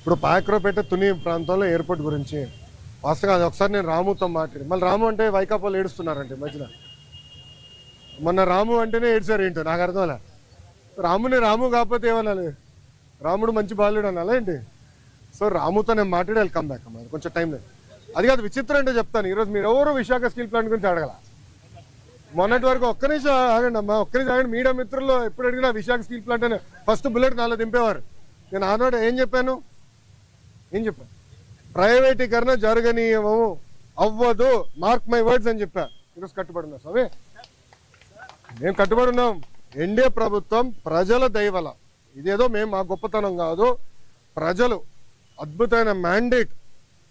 ఇప్పుడు పాయక్రోపేట తుని ప్రాంతంలో ఎయిర్పోర్ట్ గురించి. వాస్తవంగా అది ఒకసారి నేను రాముతో మాట్లాడి మళ్ళీ రాము అంటే వైకాపాలు ఏడుస్తున్నారంటే మధ్యన. మొన్న రాము అంటేనే ఏడ్చారు ఏంటో నాకు అర్థంలే రాముని రాము కాకపోతే ఏమనాలి? రాముడు మంచి బాలుడు అనాలా ఏంటి? సో రాముతో నేను మాట్లాడి కమ్ బ్యాక్ అమ్మా కొంచెం టైం లేదు. అది కాదు విచిత్రం అంటే చెప్తాను ఈరోజు మీరు ఎవరు విశాఖ స్కిల్ ప్లాంట్ గురించి అడగల. మొన్నటి వరకు ఒక్క నిమిషం ఆగండి అమ్మా ఒక్క నిమిషం ఆగండి. మీడియా మిత్రుల్లో ఎప్పుడు అడిగినా విశాఖ స్కిల్ ప్లాంట్ అని ఫస్ట్ బుల్లెట్ నాలో దింపేవారు. నేను ఆనాడు ఏం చెప్పాను? నేను చెప్పాను ప్రైవేటీకరణ జరగనీయము అవ్వదు. మార్క్ మై వర్డ్స్ అని చెప్పా. ఈరోజు కట్టుబడి ఉన్నా స్వామి. మేము కట్టుబడి ఉన్నాం. ఎన్డీఏ ప్రభుత్వం ప్రజల దైవల ఇదేదో మేము మా గొప్పతనం కాదు. ప్రజలు అద్భుతమైన మ్యాండేట్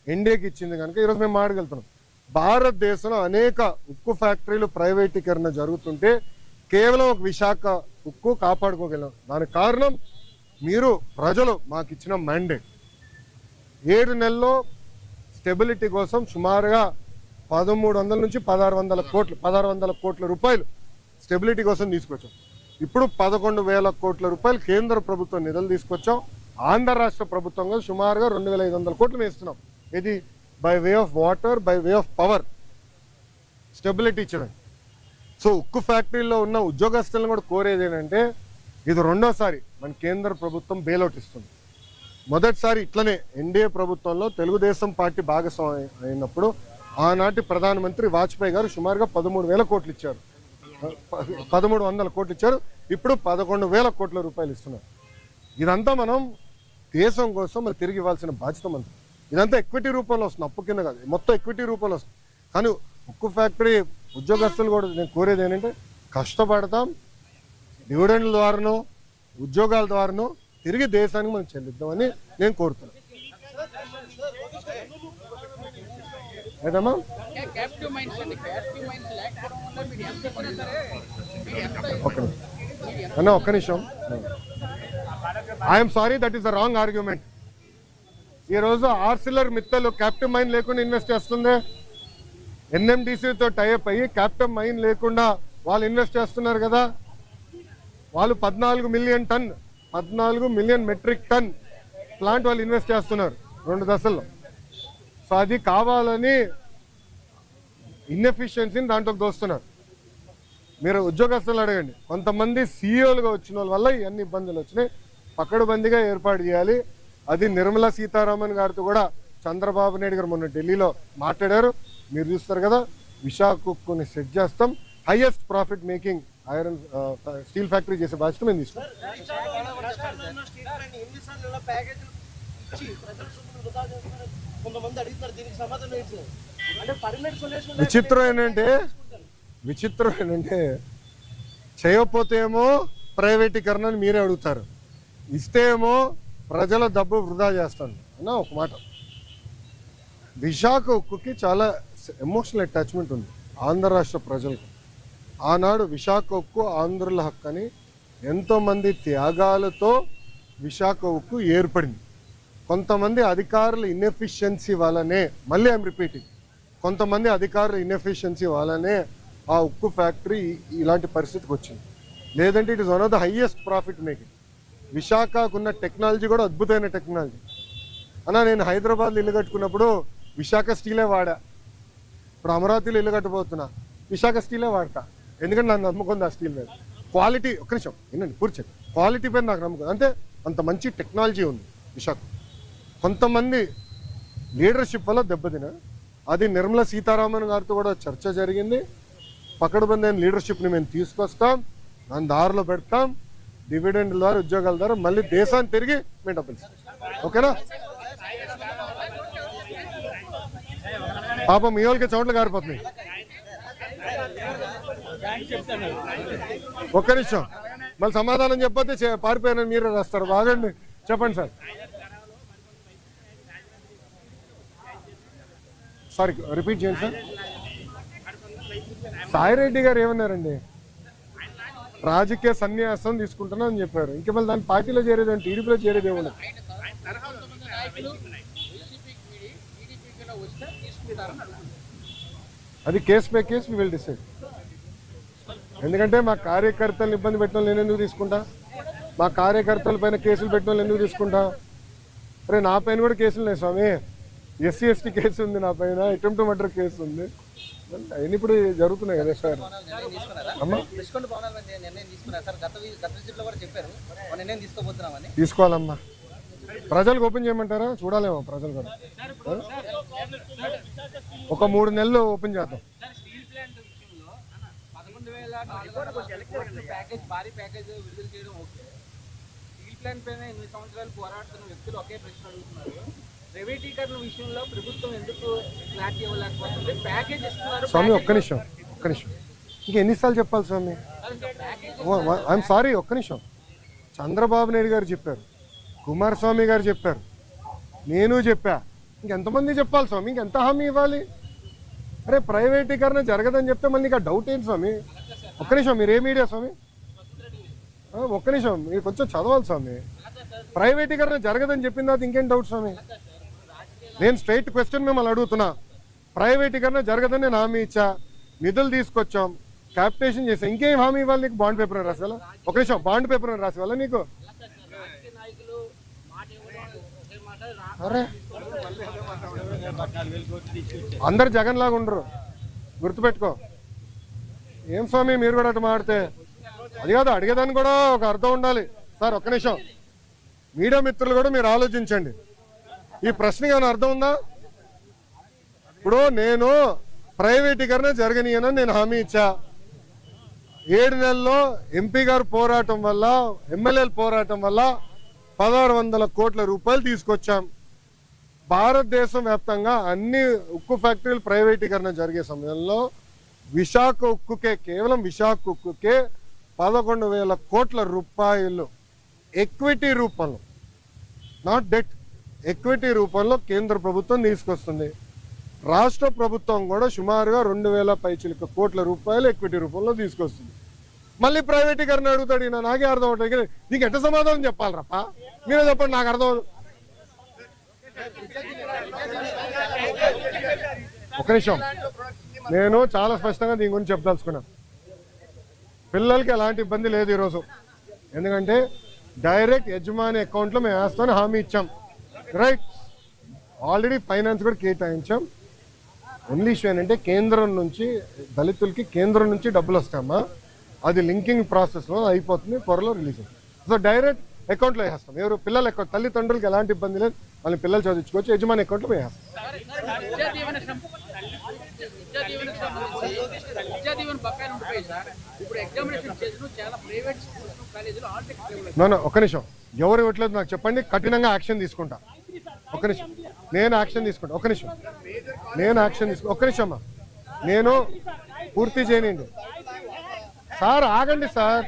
ఎన్డీఏకి ఇచ్చింది కనుక ఈరోజు మేము మాడగలుగుతున్నాం భారతదేశంలో అనేక ఉక్కు ఫ్యాక్టరీలు ప్రైవేటీకరణ జరుగుతుంటే కేవలం ఒక విశాఖ ఉక్కు కాపాడుకోగలం దానికి కారణం మీరు ప్రజలు మాకు ఇచ్చిన మ్యాండేట్ ఏడు నెలల్లో స్టెబిలిటీ కోసం సుమారుగా పదమూడు వందల నుంచి పదహారు వందల కోట్లు పదహారు వందల కోట్ల రూపాయలు స్టెబిలిటీ కోసం తీసుకొచ్చాం. ఇప్పుడు పదకొండు వేల కోట్ల రూపాయలు కేంద్ర ప్రభుత్వం నిధులు తీసుకొచ్చాం. ఆంధ్ర రాష్ట్ర ప్రభుత్వంగా సుమారుగా రెండు వేల ఐదు వందల కోట్లు వేస్తున్నాం. ఇది by way of water by way of power stability ఇచ్చడం. So ఉక్కు ఫ్యాక్టరీలో ఉన్న ఉద్యోగస్తులను కూడా కోరేది ఏంటంటే ఇది రెండోసారి మన కేంద్ర ప్రభుత్వం బెయిలౌట్ ఇస్తుంది. మొదటిసారి ఇట్లనే ఎన్డీఏ ప్రభుత్వంలో తెలుగుదేశం పార్టీ భాగస్వామి అయినప్పుడు ఆనాటి ప్రధానమంత్రి వాజ్పేయి గారు సుమారుగా పదమూడు వేల కోట్లు ఇచ్చారు. పదమూడు వందల కోట్లు ఇచ్చారు. ఇప్పుడు పదకొండు వేల కోట్ల రూపాయలు ఇస్తున్నారు. ఇదంతా మనం దేశం కోసం మరి తిరిగి ఇవ్వాల్సిన బాధ్యత మనది. ఇదంతా ఎక్విటీ రూపంలో వస్తుంది. అప్పు కింద కాదు. మొత్తం ఎక్విటీ రూపంలో వస్తుంది. కానీ ఉక్కు ఫ్యాక్టరీ ఉద్యోగస్తులు కూడా నేను కోరేది ఏంటంటే కష్టపడతాం. డివిడెండ్ల ద్వారానో ఉద్యోగాల ద్వారానో తిరిగి దేశానికి మనం చెల్లిద్దామని నేను కోరుతున్నాను ఏదమ్మా? ఒక్క నిమిషం. అన్న ఒక్క నిమిషం I'm sorry that is the wrong argument ఈరోజు ఆర్సిలర్ మిత్తలు క్యాప్టివ్ మైన్ లేకుండా ఇన్వెస్ట్ చేస్తుంది. ఎన్ఎండిసితో టైప్ అయ్యి క్యాప్టివ్ మైన్ లేకుండా వాళ్ళు ఇన్వెస్ట్ చేస్తున్నారు కదా. వాళ్ళు పద్నాలుగు మిలియన్ టన్ పద్నాలుగు మిలియన్ మెట్రిక్ టన్ ప్లాంట్ వాళ్ళు ఇన్వెస్ట్ చేస్తున్నారు రెండు దశల్లో. సో అది కావాలని ఇన్ఎఫిషియన్సీని దాంట్లోకి దోస్తున్నారు. మీరు ఉద్యోగస్తులు అడగండి. కొంతమంది సీఈఓలుగా వచ్చిన వాళ్ళ వల్ల ఇవన్నీ ఇబ్బందులు వచ్చినాయి. పకడ్బందీగా ఏర్పాటు చేయాలి. అది నిర్మలా సీతారామన్ గారితో కూడా చంద్రబాబు నాయుడు గారు మొన్న ఢిల్లీలో మాట్లాడారు. మీరు చూస్తారు కదా విశాఖని సెట్ చేస్తాం. Highest profit making iron steel factory చేసే బాధ్యత మేము తీసుకున్నాం. విచిత్రం ఏంటంటే విచిత్రం ఏంటంటే చేయకపోతే ఏమో ప్రైవేటీకరణ అని మీరే అడుగుతారు. ఇస్తే ఏమో ప్రజల డబ్బు వృధా చేస్తాను. అన్న ఒక మాట. విశాఖ ఉక్కుకి చాలా ఎమోషనల్ అటాచ్మెంట్ ఉంది. ఆంధ్ర రాష్ట్ర ప్రజలకు. ఆనాడు విశాఖ ఉక్కు ఆంధ్రుల హక్కు అని ఎంతోమంది త్యాగాలతో విశాఖ ఉక్కు ఏర్పడింది. కొంతమంది అధికారుల ఇన్ఎఫిషియన్సీ వల్లనే మళ్ళీ ఐఎమ్ రిపీటింగ్ కొంతమంది అధికారుల ఇన్ఎఫిషియన్సీ వల్లనే ఆ ఉక్కు ఫ్యాక్టరీ ఇలాంటి పరిస్థితికి వచ్చింది. లేదంటే it is one of the highest profit making విశాఖకున్న technology కూడా అద్భుతమైన టెక్నాలజీ అన్నా నేను హైదరాబాద్లో ఇల్లు కట్టుకున్నప్పుడు విశాఖ స్టీలే వాడా? ఇప్పుడు అమరావతిలో ఇల్లు కట్టబోతున్నా. విశాఖ స్టీలే వాడతా? ఎందుకంటే నాకు నమ్మకం ఉంది ఆ స్టీల్ మీద. క్వాలిటీ ఒక నిమిషం ఏంటండి కూర్చోండి క్వాలిటీ పైన నాకు నమ్మకం అంటే అంత మంచి టెక్నాలజీ ఉంది విశాఖ. కొంతమంది లీడర్షిప్ వల్ల దెబ్బతిన అది నిర్మలా సీతారామన్ గారితో కూడా చర్చ జరిగింది. పకడ్బందీ అయిన లీడర్షిప్ని మేము తీసుకొస్తాం దాని దారిలో పెడతాం డివిడెండ్ ద్వారా ఉద్యోగాల ద్వారా మళ్ళీ దేశాన్ని తిరిగి మేము డబ్బులు ఓకేనా? పాపం మీ వాళ్ళకి చోట్ల గారిపోతున్నాయి. ఒక్క నిమిషం. మళ్ళీ సమాధానం చెప్పొద్దు చే- పారిపోయారని మీరే రాస్తారు. బాగండి చెప్పండి సార్. సారీ రిపీట్ చేయండి సార్. సాయిరెడ్డి గారు ఏమన్నారండి? రాజకీయ సన్యాసం తీసుకుంటున్నా అని చెప్పారు. ఇంకా మళ్ళీ దాని పార్టీలో చేరేది టీడీపీలో చేరేది ఏమన్నా అది case by case will decide ఎందుకంటే మా కార్యకర్తలను ఇబ్బంది పెట్టిన వాళ్ళు నేను ఎందుకు తీసుకుంటా మా కార్యకర్తల పైన కేసులు పెట్టిన వాళ్ళు ఎందుకు తీసుకుంటా అరే నా పైన కూడా కేసులు ఉన్నాయి స్వామి ఎస్సీ ఎస్టీ కేసు ఉంది నా పైన అటెంప్ట్ మర్డర్ కేసు ఉంది అవన్నీ ఇప్పుడు జరుగుతున్నాయి కదా సార్ తీసుకోవాలమ్మా ప్రజలకు ఓపెన్ చేయమంటారా చూడాలేమో ప్రజలు కూడా? ఒక మూడు నెలలు ఓపెన్ చేద్దాం సార్ స్టీల్ ప్లాంట్ విషయంలో పదకొండు వేల నాలుగు వందల కోట్ల ప్యాకేజ్ భారీ ప్యాకేజ్ విడుదల చేయడం ఓకే. స్టీల్ ప్లాంట్ పైన ఎనిమిది సంవత్సరాలు పోరాడుతున్న వ్యక్తులు ఒకే ప్రశ్న అడుగుతున్నారు. ప్రైవేటీకరణ విషయంలో ప్రభుత్వం ఎందుకు క్లారిటీ ఇవ్వలేకపోతుంది ప్యాకేజ్ ఇస్తున్నారు స్వామి ఒక్క నిమిషం ఒక్క నిమిషం. ఇంకా ఎన్నిసార్లు చెప్పాలి స్వామి? ఐఎమ్ సారీ ఒక్క నిమిషం. చంద్రబాబు నాయుడు గారు చెప్పారు కుమారస్వామి గారు చెప్పారు నేను చెప్పా. ఇంకెంతమంది చెప్పాలి స్వామి? ఇంకెంత హామీ ఇవ్వాలి? అరే ప్రైవేటీకరణ జరగదని చెప్తే మళ్ళీ ఇంకా డౌట్ ఏంటి స్వామి? ఒక్క నిమిషం మీరు ఏ మీడియా స్వామి? ఒక్క నిమిషం మీరు కొంచెం చదవాలి స్వామి. ప్రైవేటీకరణ జరగదని చెప్పిన తర్వాత ఇంకేం డౌట్ స్వామి? నేను స్ట్రైట్ క్వశ్చన్ మిమ్మల్ని అడుగుతున్నా. ప్రైవేటీకరణ జరగదని నేను హామీ ఇచ్చా. నిధులు తీసుకొచ్చాం. క్యాపిటేషన్ చేసాం. ఇంకేం హామీ ఇవ్వాలి నీకు? బాండ్ పేపర్ రాసేవాళ్ళ ఒక నిమిషం బాండ్ పేపర్ రాసేవాళ్ళ నీకు? అరే. అందరు జగన్ లాగా ఉండరు. గుర్తుపెట్టుకో. ఏం స్వామి మీరు కూడా అటు మాడితే అది కాదు అడిగేదానికి కూడా ఒక అర్థం ఉండాలి. సార్ ఒక్క నిమిషం. మీడియా మిత్రులు కూడా మీరు ఆలోచించండి. ఈ ప్రశ్నకి ఏమైనా అర్థం ఉందా? ఇప్పుడు నేను ప్రైవేటీకరణ జరగనీయనని నేను హామీ ఇచ్చా. ఏడు నెలల్లో ఎంపీ గారు పోరాటం వల్ల ఎమ్మెల్యేల పోరాటం వల్ల పదహారు వందల కోట్ల రూపాయలు తీసుకొచ్చాం. భారతదేశం వ్యాప్తంగా అన్ని ఉక్కు ఫ్యాక్టరీలు ప్రైవేటీకరణ జరిగే సమయంలో విశాఖ ఉక్కుకే కేవలం విశాఖ ఉక్కుకే పదకొండు వేల కోట్ల రూపాయలు. ఎక్విటీ రూపంలో నాట్ డెట్ ఎక్విటీ రూపంలో కేంద్ర ప్రభుత్వం తీసుకొస్తుంది. రాష్ట్ర ప్రభుత్వం కూడా సుమారుగా రెండు వేల పైచిలిక కోట్ల రూపాయలు ఎక్విటీ రూపంలో తీసుకొస్తుంది. మళ్ళీ ప్రైవేటీకరణ అడుగుతాడు ఈయన నాకే అర్థం అవుతుంది నీకు ఎట్ట సమాధానం చెప్పాలి మీరే చెప్పండి నాకు అర్థం అవుతుంది ఒక నిమిషం. నేను చాలా స్పష్టంగా దీని గురించి చెప్పదలుచుకున్నా. పిల్లలకి ఎలాంటి ఇబ్బంది లేదు ఈరోజు. ఎందుకంటే డైరెక్ట్ యజమాని అకౌంట్లో మేము వేస్తామని హామీ ఇచ్చాం. రైట్. ఆల్రెడీ ఫైనాన్స్ కూడా కేటాయించాం. ఓన్లీ ఇష్యూ ఏంటంటే కేంద్రం నుంచి దళితులకి కేంద్రం నుంచి డబ్బులు వస్తామా అది లింకింగ్ ప్రాసెస్లో అయిపోతుంది త్వరలో రిలీజ్ అవుతుంది. సో డైరెక్ట్ అకౌంట్లో వేస్తాం. ఎవరు పిల్లల అకౌంట్ తల్లిదండ్రులకి ఎలాంటి ఇబ్బంది లేదు. వాళ్ళని పిల్లలు చదివించుకోవచ్చు యజమాని అకౌంట్లో వేస్తాం. విద్యా దీవెనకు సంబంధించి విద్యా దీవెన బకాయిలు సార్. ఇప్పుడు ఎగ్జామినేషన్ చేసిన చాలా ప్రైవేట్ స్కూల్స్ కాలేజీలు ఒక నిమిషం. ఎవరు ఇవ్వట్లేదు నాకు చెప్పండి కఠినంగా యాక్షన్ తీసుకుంటా. ఒక నిమిషం. నేను యాక్షన్ తీసుకుంటా. ఒక నిమిషం. నేను యాక్షన్ తీసుకుంటా. ఒక నిమిషం అమ్మా. నేను పూర్తి చేయనండి సార్ ఆగండి సార్.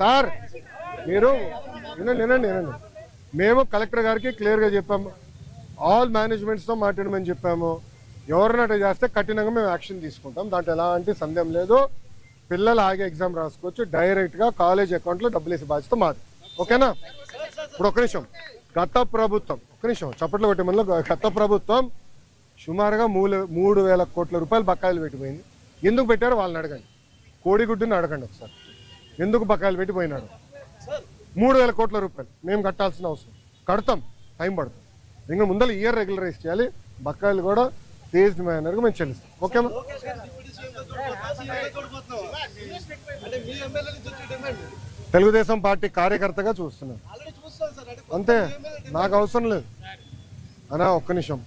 సార్ మీరు వినండి వినండి వినండి. మేము కలెక్టర్ గారికి క్లియర్గా చెప్పాము. ఆల్ మేనేజ్మెంట్స్తో మాట్లాడమని చెప్పాము. ఎవరినట్టు చేస్తే కఠినంగా మేము యాక్షన్ తీసుకుంటాం. దాంట్లో ఎలాంటి సందేహం లేదు. పిల్లలు ఆగే ఎగ్జామ్ రాసుకోవచ్చు డైరెక్ట్గా కాలేజ్ అకౌంట్లో డబ్బులు వేసే బాధ్యత మాది. ఓకేనా? ఇప్పుడు ఒక నిమిషం. గత ప్రభుత్వం ఒక నిమిషం. చప్పట్లు కొట్టే మనలో గత ప్రభుత్వం సుమారుగా మూడు మూడు వేల కోట్ల రూపాయలు బకాయిలు పెట్టిపోయింది. ఎందుకు పెట్టారో వాళ్ళని అడగండి. కోడిగుడ్డుని అడగండి ఒకసారి. ఎందుకు బకాయిలు పెట్టిపోయినాడు మూడు వేల కోట్ల రూపాయలు మేము కట్టాల్సిన అవసరం. కడతాం. టైం పడుతుంది. ఇంకా ముందర ఇయర్ రెగ్యులరైజ్ చేయాలి. బకాయిలు కూడా ఫేజ్డ్ మేనర్గా మేము చెల్లిస్తాం. ఓకేమా తెలుగుదేశం పార్టీ కార్యకర్తగా చూస్తున్నాను అంతే నాకు అవసరం లేదు. అనా ఒక్క నిమిషం.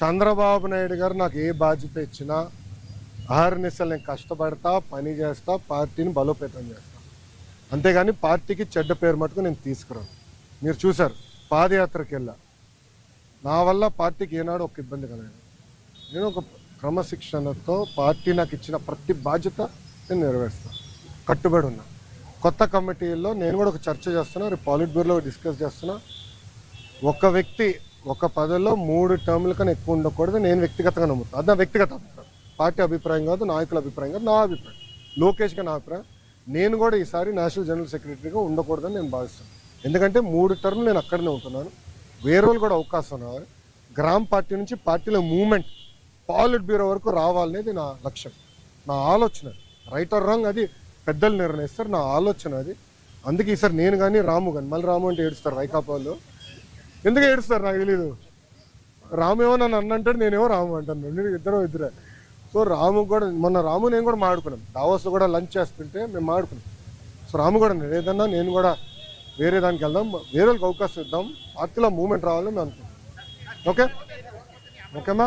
చంద్రబాబు నాయుడు గారు నాకు ఏ బాధ్యత ఇచ్చినా అహర్నిశలు నేను కష్టపడతా పని చేస్తా పార్టీని బలోపేతం చేస్తా. అంతేగాని పార్టీకి చెడ్డ పేరు మటుకు నేను తీసుకురాను. మీరు చూశారు పాదయాత్రకి వెళ్ళా నా వల్ల పార్టీకి ఏనాడు ఒక ఇబ్బంది కలగదు నేను ఒక క్రమశిక్షణతో పార్టీ నాకు ఇచ్చిన ప్రతి బాధ్యత నేను నెరవేరుస్తాను కట్టుబడి ఉన్నా. కొత్త కమిటీల్లో నేను కూడా ఒక చర్చ చేస్తున్నా రేపు పాలిట్ బ్యూరోలో డిస్కస్ చేస్తున్నా. ఒక వ్యక్తి ఒక పదవిలో మూడు టర్ముల కన్నా ఎక్కువ ఉండకూడదు నేను వ్యక్తిగతంగా నమ్ముతాను అది నా వ్యక్తిగత అభిప్రాయం. పార్టీ అభిప్రాయం కాదు నాయకుల అభిప్రాయం కాదు నా అభిప్రాయం. లోకేష్గా నా అభిప్రాయం. నేను కూడా ఈసారి నేషనల్ జనరల్ సెక్రటరీగా ఉండకూడదని నేను భావిస్తాను ఎందుకంటే మూడు టర్ములు నేను అక్కడనే ఉంటున్నాను. వేరే వాళ్ళు కూడా అవకాశం ఉన్నారు గ్రామ పార్టీ నుంచి పార్టీలో మూమెంట్ పాలిట్ బ్యూరో వరకు రావాలనేది నా లక్ష్యం. నా ఆలోచన రైట్ ఆర్ రాంగ్ అది పెద్దలు నిర్ణయిస్తారు నా ఆలోచన అది. అందుకే ఈసారి నేను కానీ రాము కానీ మళ్ళీ రాము అంటే ఏడుస్తారు వైకాపా వాళ్ళు ఎందుకు ఏడుస్తారు నాకు తెలీదు. రాము ఏమో నన్ను అన్నంటాడు నేనేమో రాము అంటాను. నేను ఇద్దరు ఇద్దరే. సో రాము కూడా మొన్న రాము నేను కూడా మాడుకున్నాం. దావోస్లో కూడా లంచ్ చేస్తుంటే మేము మాడుకున్నాం. సో రాము కూడా నేను ఏదన్నా నేను కూడా వేరే దానికి వెళ్దాం వేరే వాళ్ళకి అవకాశం ఇద్దాం. పార్టీలో మూమెంట్ రావాలని మేము అనుకుంటాం ఓకే? ఓకేమ్మా